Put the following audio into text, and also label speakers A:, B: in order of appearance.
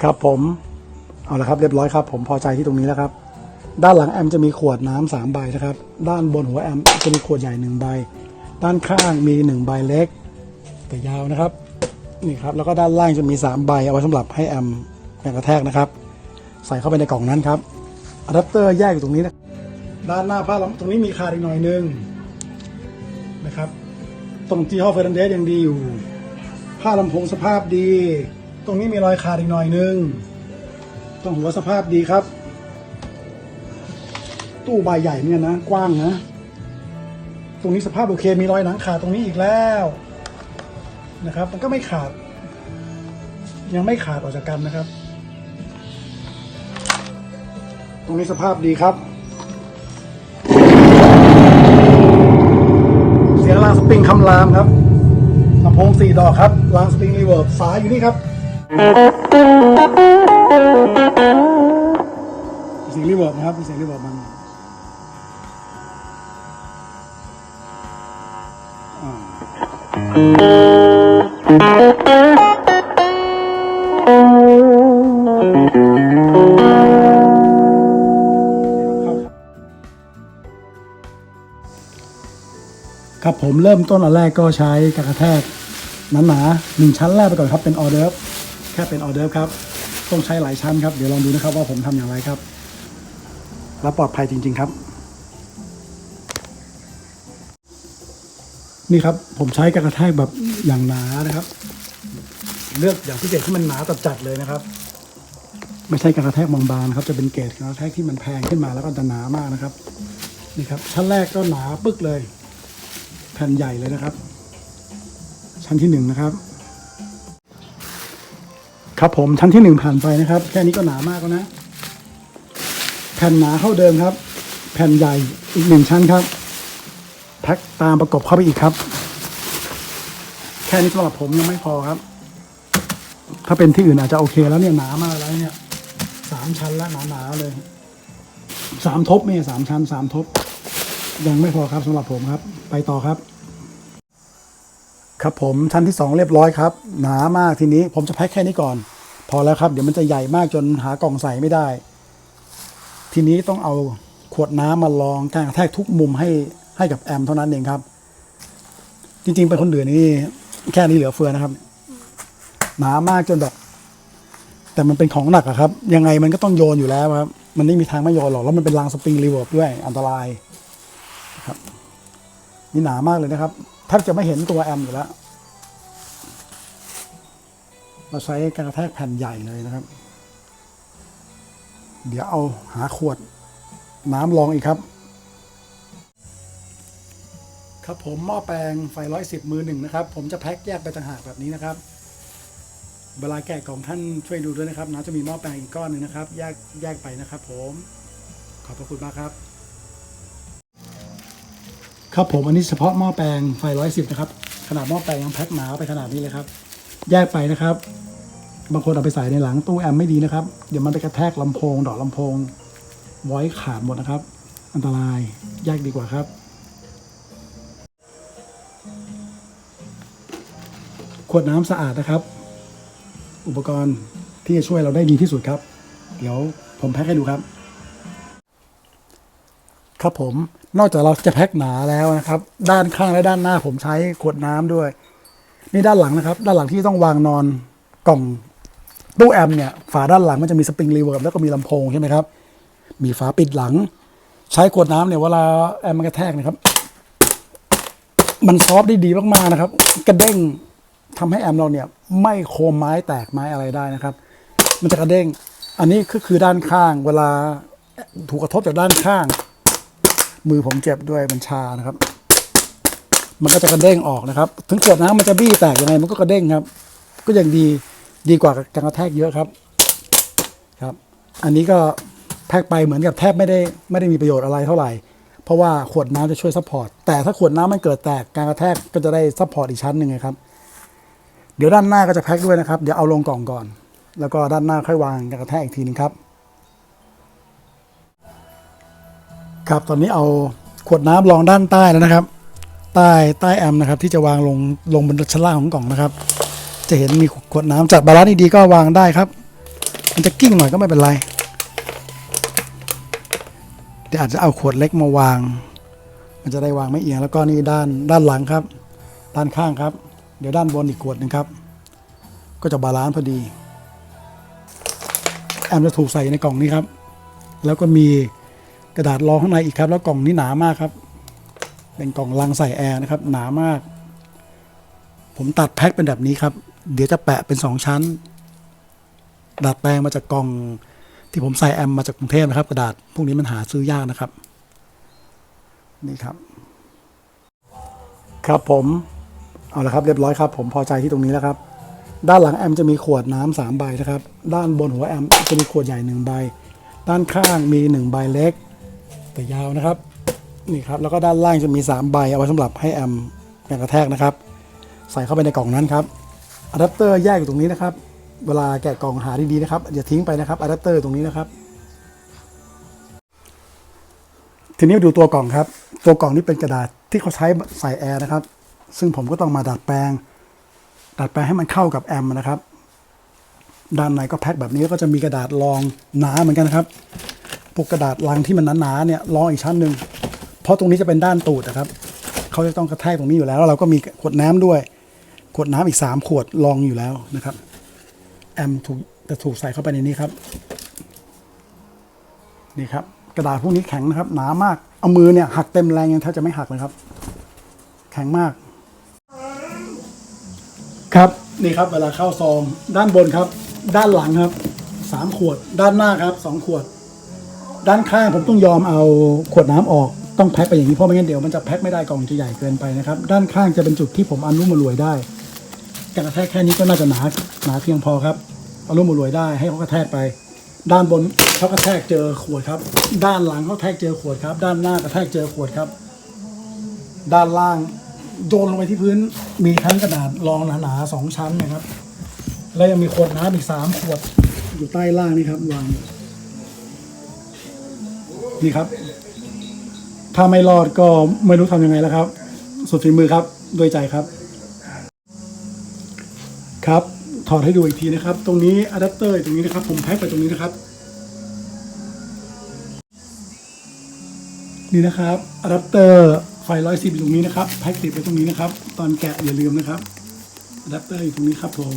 A: ครับผม เอาละครับเรียบร้อยครับ ผมพอใจที่ตรงนี้แล้วครับ ด้านหลังแอมจะมีขวดน้ำสามใบนะครับ ด้านบนหัวแอมจะมีขวดใหญ่หนึ่งใบ ด้านข้างมีหนึ่งใบเล็ก แต่ยาวนะครับนี่ครับแล้วก็ด้านล่างจะมีสามใบเอาไว้สำหรับให้แอมแรงกระแทกนะครับ ใส่เข้าไปในกล่องนั้นครับอะแดปเตอร์แยกอยู่ตรงนี้นะด้านหน้าผ้าลตรงนี้มีคาดอีกหน่อยนึงนะครับ ตรงที่ห้อเฟอร์นันเดสยังดีอยู่ ผ้าลำโพงสภาพดี ตรงนี้มีรอยขาดอีกหน่อยนึงตรงหัวสภาพดีครับ ตู้ใบใหญ่เนี่ยนะ กว้างนะ ตรงนี้สภาพโอเค มีรอยหนังขาดตรงนี้อีกแล้วนะครับ มันก็ไม่ขาด ยังไม่ขาดออกจากกันนะครับ ตรงนี้สภาพดีครับ เสียงรางสปริงคำรามครับลำโพงสี่ดอกครับรางสปริงรีเวิร์บสายอยู่นี่ครับ เสียงรีเวิร์บนะครับเสียงรีเวิร์บมันครับผมเริ่มต้นอันแรกก็ใช้กระแทกหนาๆหนึ่งชั้นแรกไปก่อนครับเป็นออเดิร์ แค่เป็นออเดิร์ฟครับต้องใช้หลายชั้นครับ เดี๋ยวลองดูนะครับว่าผมทำอย่างไรครับ และปลอดภัยจริง ๆครับ นี่ครับผมใช้กระแทกแบบอย่างหนานะครับ เลือกอย่างพิเศษที่มันหนาจัดๆเลยนะครับ ไม่ใช่กระแทกบางๆนครับจะเป็นเกรดกระแทกที่มันแพงขึ้นมาแล้วก็จะหนามากนะครับนี่ครับชั้นแรกก็หนาปึ๊กเลย แผ่นใหญ่เลยนะครับ ชั้นที่หนึ่งนะครับ ครับผมชั้นที่หนึ่งผ่านไปนะครับ แค่นี้ก็หนามากแล้วนะ แผ่นหนาเท่าเดิมครับ แผ่นใหญ่อีกหนึ่งชั้นครับ แพ็คตามประกบเข้าไปอีกครับ แค่นี้สำหรับผมยังไม่พอครับ ถ้าเป็นที่อื่นอาจจะโอเคแล้วเนี่ยหนามากแล้วเนี่ยสามชั้นแล้วหนาๆเลยสามทบเนี่ยสามชั้นสามทบ ยังไม่พอครับสำหรับผมครับ ไปต่อครับ ครับผมชั้นที่สองเรียบร้อยครับ หนามากทีนี้ผมจะแพ็คแค่นี้ก่อน พอแล้วครับ เดี๋ยวมันจะใหญ่มากจนหากล่องใส่ไม่ได้ ทีนี้ต้องเอาขวดน้ำมาลองการกระแทกทุกมุมให้ให้กับแอมเท่านั้นเองครับ จริงๆเป็นคนอื่นนี่แค่นี้เหลือเฟือนะครับ หนามากจนแบบแต่มันเป็นของหนักอะครับ ยังไงมันก็ต้องโยนอยู่แล้วครับ มันไม่มีทางไม่โยนหรอกแล้วมันเป็นรางสปริงรีเวิร์บด้วยอันตรายครับนี่หนามากเลยนะครับ แทบจะไม่เห็นตัวแอมอยู่แล้ว เราใช้กระแทกแผ่นใหญ่เลยนะครับ เดี๋ยวเอาหาขวดน้ำรองอีกครับ ครับผมหม้อแปลงไฟร้อยสิบมือหนึ่งนะครับ ผมจะแพ็คแยกไปต่างหากแบบนี้นะครับ เวลาแกะกล่องท่านช่วยดูด้วยนะครับน้าจะมีหม้อแปลงอีกก้อนหนึ่งนะครับ แยกแยกไปนะครับ ผม ขอบพระคุณมากครับ ครับผมอันนี้เฉพาะหม้อแปลงไฟร้อยสิบนะครับ ขนาดหม้อแปลงยังแพ็คหนาไปขนาดนี้เลยครับ แยกไปนะครับ บางคนเอาไปใส่ในหลังตู้แอมไม่ดีนะครับ เดี๋ยวมันไปกระแทกลำโพง ดอกลำโพง ไว้ขาดหมดนะครับ อันตรายแยกดีกว่าครับ ขวดน้ำสะอาดนะครับ อุปกรณ์ที่จะช่วยเราได้ดีที่สุดครับ เดี๋ยวผมแพ็คให้ดูครับ ครับผม นอกจากเราจะแพ็คหนาแล้วนะครับ ด้านข้างและด้านหน้าผมใช้ขวดน้ำด้วย นี่ด้านหลังนะครับ ด้านหลังที่ต้องวางนอนกล่องตู้แอมเนี่ยฝาด้านหลังมันจะมีสปริงรีเวิร์บแล้วก็มีลำโพงใช่ไหมครับ มีฝาปิดหลัง ใช้ขวดน้ำเนี่ยเวลาแอมมันกระแทกนะครับ มันซอฟได้ดีมากๆนะครับ กระเด้งทำให้แอมเราเนี่ยไม่โคมไม้แตกไม้อะไรได้นะครับ มันจะกระเด้ง อันนี้ก็คือด้านข้าง เวลาถูกกระทบจากด้านข้าง มือผมเจ็บด้วยมันชานะครับ มันก็จะกระเด้งออกนะครับ ถึงขวดน้ำมันจะบี้แตกยังไงมันก็กระเด้งครับ ก็ยังดีดีกว่าการกระแทกเยอะครับครับ อันนี้ก็แทกไปเหมือนกับแทบไม่ได้ไม่ได้มีประโยชน์อะไรเท่าไหร่เพราะว่าขวดน้ำจะช่วยซัพพอร์ตแต่ถ้าขวดน้ำมันเกิดแตกการกระแทกก็จะได้ซัพพอร์ตอีกชั้นหนึ่งครับ เดี๋ยวด้านหน้าก็จะแพ็คด้วยนะครับ เดี๋ยวเอาลงกล่องก่อน แล้วก็ด้านหน้าค่อยวางการกระแทกอีกทีนึงครับ ครับตอนนี้เอาขวดน้ำรองด้านใต้แล้วนะครับ ใต้ใต้แอมนะครับ ที่จะวางลงลงบนชั้นล่างของกล่องนะครับ จะเห็นมีขวดน้ำจัดบาลานซ์ดีๆก็วางได้ครับ มันจะกิ้งหน่อยก็ไม่เป็นไรเดี๋ยวอาจจะเอาขวดเล็กมาวาง มันจะได้วางไม่เอียงแล้วก็นี่ด้านด้านหลังครับ ด้านข้างครับ เดี๋ยวด้านบนอีกขวดหนึ่งครับ ก็จะบาลานซ์พอดี แอมจะถูกใส่ในกล่องนี้ครับ แล้วก็มี กระดาษรองข้างในอีกครับ แล้วกล่องนี้หนามากครับ เป็นกล่องลังใส่แอร์นะครับ หนามาก ผมตัดแพ็คเป็นแบบนี้ครับ เดี๋ยวจะแปะเป็นสองชั้นดัดแปลงมาจากกล่องที่ผมใส่แอมมาจากกรุงเทพนะครับ กระดาษพวกนี้มันหาซื้อยากนะครับ นี่ครับ ครับผมเอาละครับเรียบร้อยครับ ผมพอใจที่ตรงนี้แล้วครับ ด้านหลังแอมจะมีขวดน้ำสามใบนะครับ ด้านบนหัวแอมจะมีขวดใหญ่หนึ่งใบ ด้านข้างมีหนึ่งใบเล็ก แต่ยาวนะครับนี่ครับแล้วก็ด้านล่างจะมีสามใบเอาไว้สำหรับให้แอมกันกระแทกนะครับ ใส่เข้าไปในกล่องนั้นครับอะแดปเตอร์แยกอยู่ตรงนี้นะครับ เวลาแกะกล่องหาดีๆนะครับอย่าทิ้งไปนะครับอะแดปเตอร์ตรงนี้นะครับทีนี้มาดูตัวกล่องครับ ตัวกล่องนี้เป็นกระดาษที่เขาใช้ใส่แอร์นะครับ ซึ่งผมก็ต้องมาดัดแปลง ดัดแปลงให้มันเข้ากับแอมป์นะครับ ด้านในก็แพ็คแบบนี้ก็จะมีกระดาษรองหนาเหมือนกันนะครับ พวกกระดาษลังที่มันหนาๆเนี่ยรองอีกชั้นหนึ่งเพราะตรงนี้จะเป็นด้านตูดนะครับเขาจะต้องกระแทกตรงนี้อยู่แล้วแล้วเราก็มีขวดน้ำด้วย ขวดน้ำอีก 3 ขวดรองอยู่แล้วนะครับ แอมถูกจะถูกใส่เข้าไปในนี้ครับ นี่ครับ กระดาษพวกนี้แข็งนะครับ หนามากเอามือเนี่ยหักเต็มแรงยังแทบจะไม่หักเลยครับ แข็งมาก ครับนี่ครับเวลาเข้าซองด้านบนครับ ด้านหลังครับสามขวด ด้านหน้าครับสองขวด ด้านข้างผมต้องยอมเอาขวดน้ำออกต้องแพ็คไปอย่างนี้เพราะไม่งั้นเดี๋ยวมันจะแพ็คไม่ได้กล่องจะใหญ่เกินไปนะครับ ด้านข้างจะเป็นจุดที่ผมอนุมารวยได้การกระแทกแค่นี้ก็น่าจะหนาหนาเพียงพอครับอนุมารวยได้ให้เขากระแทกไป ด้านบนเขากระแทกเจอขวดครับ ด้านหลังเขาแทกเจอขวดครับ ด้านหน้ากระแทกเจอขวดครับ ด้านล่างโยนลงไปที่พื้นมีทั้งกระดาษรองหนาๆสองชั้นนะครับ แล้วยังมีขวดน้ำอีกสามขวดอยู่ใต้ล่างนี่ครับวางอยู่ นี่ครับ ถ้าไม่รอดก็ไม่รู้ทำยังไงแล้วครับ สุดฝีมือครับด้วยใจครับ ครับ ถอดให้ดูอีกทีนะครับ ตรงนี้อะแดปเตอร์ตรงนี้นะครับ ผมแพ็คไปตรงนี้นะครับ นี่นะครับอะแดปเตอร์ไฟร้อยสิบตรงนี้นะครับแพ็กติดไว้ตรงนี้นะครับ ตอนแกะอย่าลืมนะครับอะแดปเตอร์อยู่ตรงนี้ครับผม